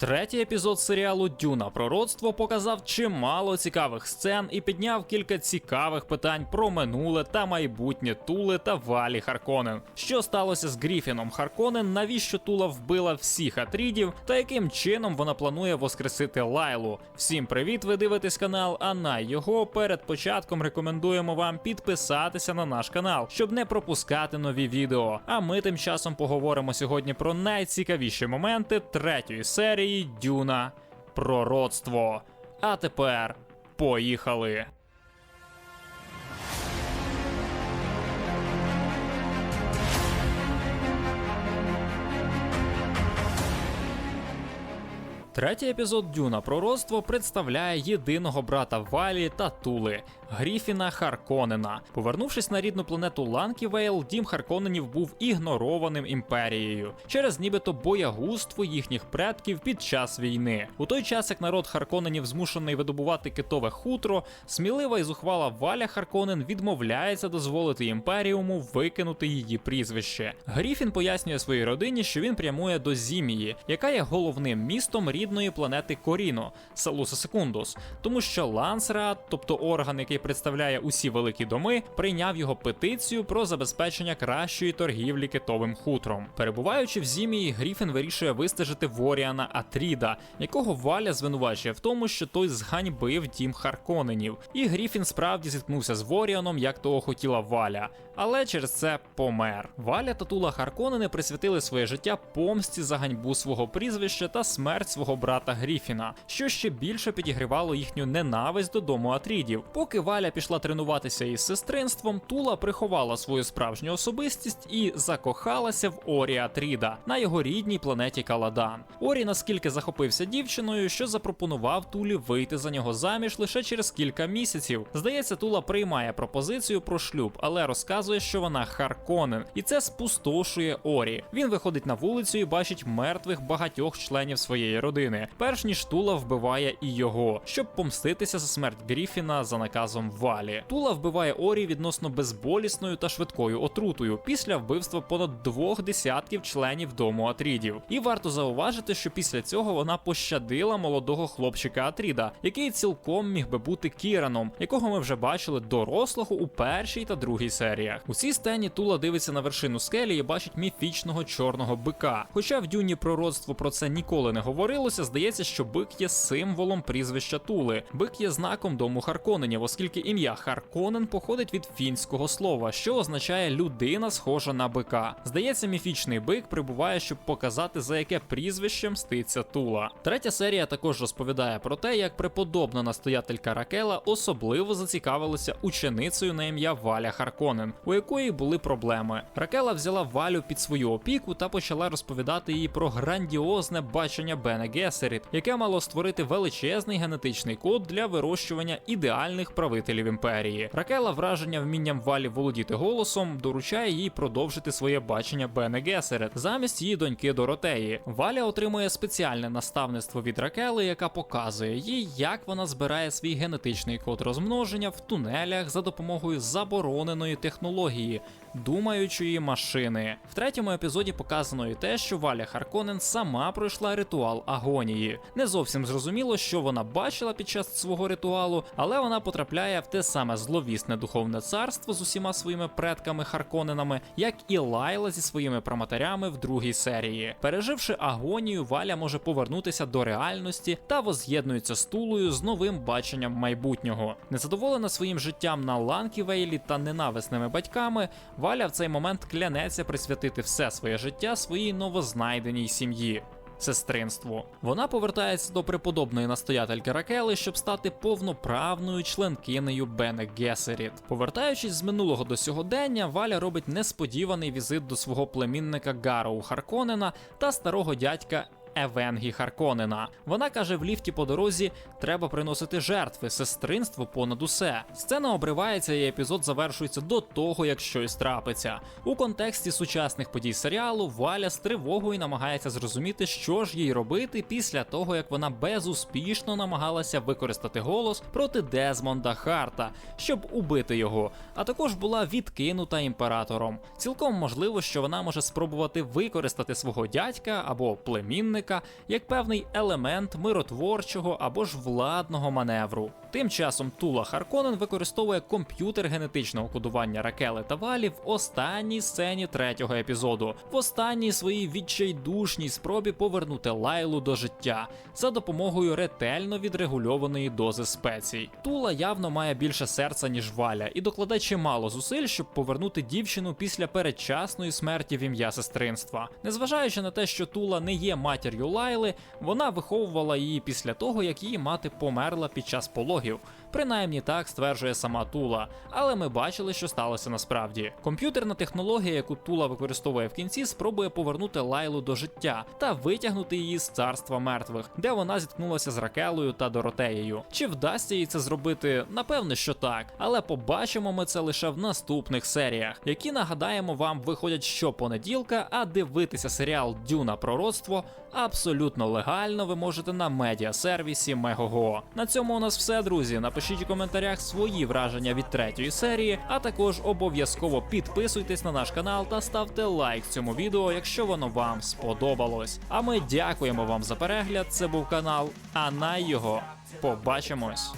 Третій епізод серіалу Дюна пророцтво показав чимало цікавих сцен і підняв кілька цікавих питань про минуле та майбутнє Тули та Валі Харконен. Що сталося з Гріфіном Харконен? Навіщо Тула вбила всіх атрідів, та яким чином вона планує воскресити Лайлу? Всім привіт! Ви дивитесь канал, а на його перед початком рекомендуємо вам підписатися на наш канал, щоб не пропускати нові відео. А ми тим часом поговоримо сьогодні про найцікавіші моменти третьої серії Дюна Пророцтво. А тепер поїхали. Третій епізод Дюна Пророцтво представляє єдиного брата Валі та Тули Гріфіна Харконена. Повернувшись на рідну планету Ланківейл, дім Харконенів був ігнорованим імперією через нібито боягузтво їхніх предків під час війни. У той час, як народ Харконенів змушений видобувати китове хутро, смілива і зухвала Валя Харконен відмовляється дозволити імперіуму викинути її прізвище. Гріфін пояснює своїй родині, що він прямує до Зімії, яка є головним містом рідної планети Коріно, Салуса Секундус, тому що Лансрат, тобто орган, який представляє усі великі доми, прийняв його петицію про забезпечення кращої торгівлі китовим хутром. Перебуваючи в Зімії, Гріфін вирішує вистежити Воріана Атріда, якого Валя звинувачує в тому, що той зганьбив дім Харконенів. І Гріфін справді зіткнувся з Воріаном, як того хотіла Валя, але через це помер. Валя та Тула Харконени присвятили своє життя помсті за ганьбу свого прізвища та смерть свого брата Гріфіна, що ще більше підігрівало їхню ненависть до дому Атрідів. Поки Валя пішла тренуватися із сестринством, Тула приховала свою справжню особистість і закохалася в Орі Атріда на його рідній планеті Каладан. Орі наскільки захопився дівчиною, що запропонував Тулі вийти за нього заміж лише через кілька місяців. Здається, Тула приймає пропозицію про шлюб, але розказує, що вона Харконен, і це спустошує Орі. Він виходить на вулицю і бачить мертвих багатьох членів своєї родини, перш ніж Тула вбиває і його, щоб помститися за смерть Гріфіна за наказом Валі. Тула вбиває Орі відносно безболісною та швидкою отрутою після вбивства понад двох десятків членів дому Атрідів. І варто зауважити, що після цього вона пощадила молодого хлопчика Атріда, який цілком міг би бути Кіраном, якого ми вже бачили дорослого у першій та другій серіях. У цій сцені Тула дивиться на вершину скелі і бачить міфічного чорного бика. Хоча в дюні пророцтво про це ніколи не говорилося, здається, що бик є символом прізвища Тули. Бик є знаком дому Харконенів, оскільки ім'я Харконен походить від фінського слова, що означає людина, схожа на бика. Здається, міфічний бик прибуває, щоб показати, за яке прізвище мститься Тула. Третя серія також розповідає про те, як преподобна настоятелька Ракела особливо зацікавилася ученицею на ім'я Валя Харконен, у якої були проблеми. Ракела взяла Валю під свою опіку та почала розповідати їй про грандіозне бачення Бене Гесеріт, яке мало створити величезний генетичний код для вирощування ідеальних правителів імперії. Ракела враження вмінням Валі володіти голосом доручає їй продовжити своє бачення Бене Гесерет замість її доньки Доротеї. Валя отримує спеціальне наставництво від Ракели, яка показує їй, як вона збирає свій генетичний код розмноження в тунелях за допомогою забороненої технології думаючої машини. В третьому епізоді показано і те, що Валя Харконен сама пройшла ритуал агонії. Не зовсім зрозуміло, що вона бачила під час свого ритуалу, але вона потрапляє в те саме зловісне духовне царство з усіма своїми предками Харконенами, як і Лайла зі своїми проматерями в другій серії. Переживши агонію, Валя може повернутися до реальності та воз'єднується з Тулою з новим баченням майбутнього. Незадоволена своїм життям на Ланківейлі та ненависними батьками, Валя в цей момент клянеться присвятити все своє життя своїй новознайденій сім'ї. Сестринству. Вона повертається до преподобної настоятельки Ракели, щоб стати повноправною членкинею Бене Гесеріт. Повертаючись з минулого до сьогодення, Валя робить несподіваний візит до свого племінника Гароу Харконена та старого дядька Евенгі Харконена. Вона каже в ліфті по дорозі: треба приносити жертви, сестринство понад усе. Сцена обривається, і епізод завершується до того, як щось трапиться. У контексті сучасних подій серіалу Валя з тривогою намагається зрозуміти, що ж їй робити після того, як вона безуспішно намагалася використати голос проти Дезмонда Харта, щоб убити його, а також була відкинута імператором. Цілком можливо, що вона може спробувати використати свого дядька або племінника суперника як певний елемент миротворчого або ж владного маневру. Тим часом Тула Харконен використовує комп'ютер генетичного кодування Ракели та Валі в останній сцені третього епізоду, в останній своїй відчайдушній спробі повернути Лайлу до життя за допомогою ретельно відрегульованої дози спецій. Тула явно має більше серця ніж Валя і докладає чимало зусиль, щоб повернути дівчину після передчасної смерті в ім'я сестринства. Незважаючи на те, що Тула не є матір'ю Лайли, вона виховувала її після того, як її мати померла під час пологів. Принаймні так стверджує сама Тула, але ми бачили, що сталося насправді. Комп'ютерна технологія, яку Тула використовує в кінці, спробує повернути Лайлу до життя та витягнути її з царства мертвих, де вона зіткнулася з Ракелою та Доротеєю. Чи вдасться їй це зробити? Напевне, що так, але побачимо ми це лише в наступних серіях, які нагадаємо вам виходять щопонеділка, а дивитися серіал Дюна Пророцтво абсолютно легально ви можете на медіасервісі Мегого. На цьому у нас все, друзі. Напишіть у коментарях свої враження від третьої серії, а також обов'язково підписуйтесь на наш канал та ставте лайк цьому відео, якщо воно вам сподобалось. А ми дякуємо вам за перегляд. Це був канал Анай його. Побачимось.